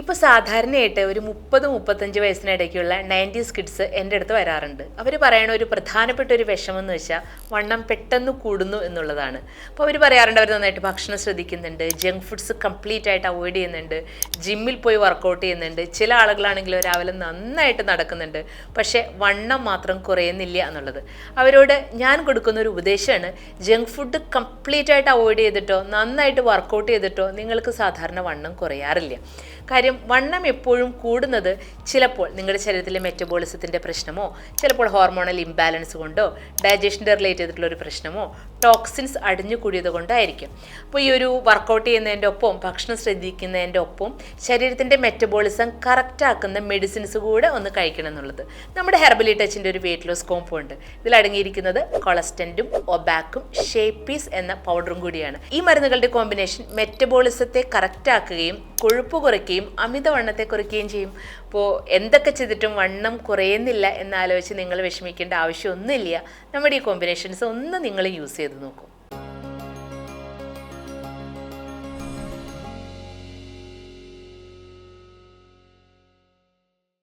ഇപ്പോൾ സാധാരണയായിട്ട് ഒരു മുപ്പത് മുപ്പത്തഞ്ച് വയസ്സിനിടയ്ക്കുള്ള നയന്റീസ് കിഡ്സ് എന്റെ അടുത്ത് വരാറുണ്ട്. അവർ പറയണ ഒരു പ്രധാനപ്പെട്ട ഒരു വിഷമം എന്ന് വെച്ചാൽ വണ്ണം പെട്ടെന്ന് കൂടുന്നു എന്നുള്ളതാണ്. അപ്പോൾ അവർ പറയാറുണ്ട് അവർ നന്നായിട്ട് ഭക്ഷണം ശ്രദ്ധിക്കുന്നുണ്ട് ജങ്ക് ഫുഡ്സ് കംപ്ലീറ്റ് ആയിട്ട് അവോയ്ഡ് ചെയ്യുന്നുണ്ട് ജിമ്മിൽ പോയി വർക്കൗട്ട് ചെയ്യുന്നുണ്ട് ചില ആളുകളാണെങ്കിൽ രാവിലെ നന്നായിട്ട് നടക്കുന്നുണ്ട് പക്ഷേ വണ്ണം മാത്രം കുറയുന്നില്ല എന്നുള്ളത്. അവരോട് ഞാൻ കൊടുക്കുന്ന ഒരു ഉപദേശമാണ് ജങ്ക് ഫുഡ് കംപ്ലീറ്റ് ആയിട്ട് അവോയ്ഡ് ചെയ്തിട്ടോ നന്നായിട്ട് വർക്കൗട്ട് ചെയ്തിട്ടോ നിങ്ങൾക്ക് സാധാരണ വണ്ണം കുറയാറില്ല. കാര്യം വണ്ണം എപ്പോഴും കൂടുന്നത് ചിലപ്പോൾ നിങ്ങളുടെ ശരീരത്തിലെ മെറ്റബോളിസത്തിന്റെ പ്രശ്നമോ ചിലപ്പോൾ ഹോർമോണൽ ഇംബാലൻസ് കൊണ്ടോ ഡൈജഷന്റെ റിലേറ്റ് ചെയ്തിട്ടുള്ള ഒരു പ്രശ്നമോ ടോക്സിൻസ് അടിഞ്ഞു കൂടിയത് കൊണ്ടായിരിക്കും. അപ്പോൾ ഈ ഒരു വർക്കൗട്ട് ചെയ്യുന്നതിന്റെ ഒപ്പം ഭക്ഷണം ശ്രദ്ധിക്കുന്നതിന്റെ ഒപ്പം ശരീരത്തിന്റെ മെറ്റബോളിസം കറക്റ്റ് ആക്കുന്ന മെഡിസിൻസ് കൂടെ ഒന്ന് കഴിക്കണം എന്നുള്ളത്. നമ്മുടെ ഹെർബലി ടച്ചിന്റെ ഒരു വെയിറ്റ് ലോസ് കോമ്പൗണ്ട് ഇതിൽ അടങ്ങിയിരിക്കുന്നത് കൊളസ്റ്റന്റും ഒബാക്കും ഷേപ്പീസ് എന്ന പൗഡറും കൂടിയാണ്. ഈ മരുന്നുകളുടെ കോമ്പിനേഷൻ മെറ്റബോളിസത്തെ കറക്റ്റ് ആക്കുകയും കൊഴുപ്പ് കുറയ്ക്കുകയും അമിതവണ്ണത്തെ കുറയ്ക്കുകയും ചെയ്യും. അപ്പോൾ എന്തൊക്കെ ചെയ്തിട്ടും വണ്ണം കുറയുന്നില്ല എന്നാലോചിച്ച് നിങ്ങൾ വിഷമിക്കേണ്ട ആവശ്യമൊന്നുമില്ല. നമ്മുടെ ഈ കോമ്പിനേഷൻസ് ഒന്ന് നിങ്ങൾ യൂസ് ചെയ്ത് നോക്കൂ.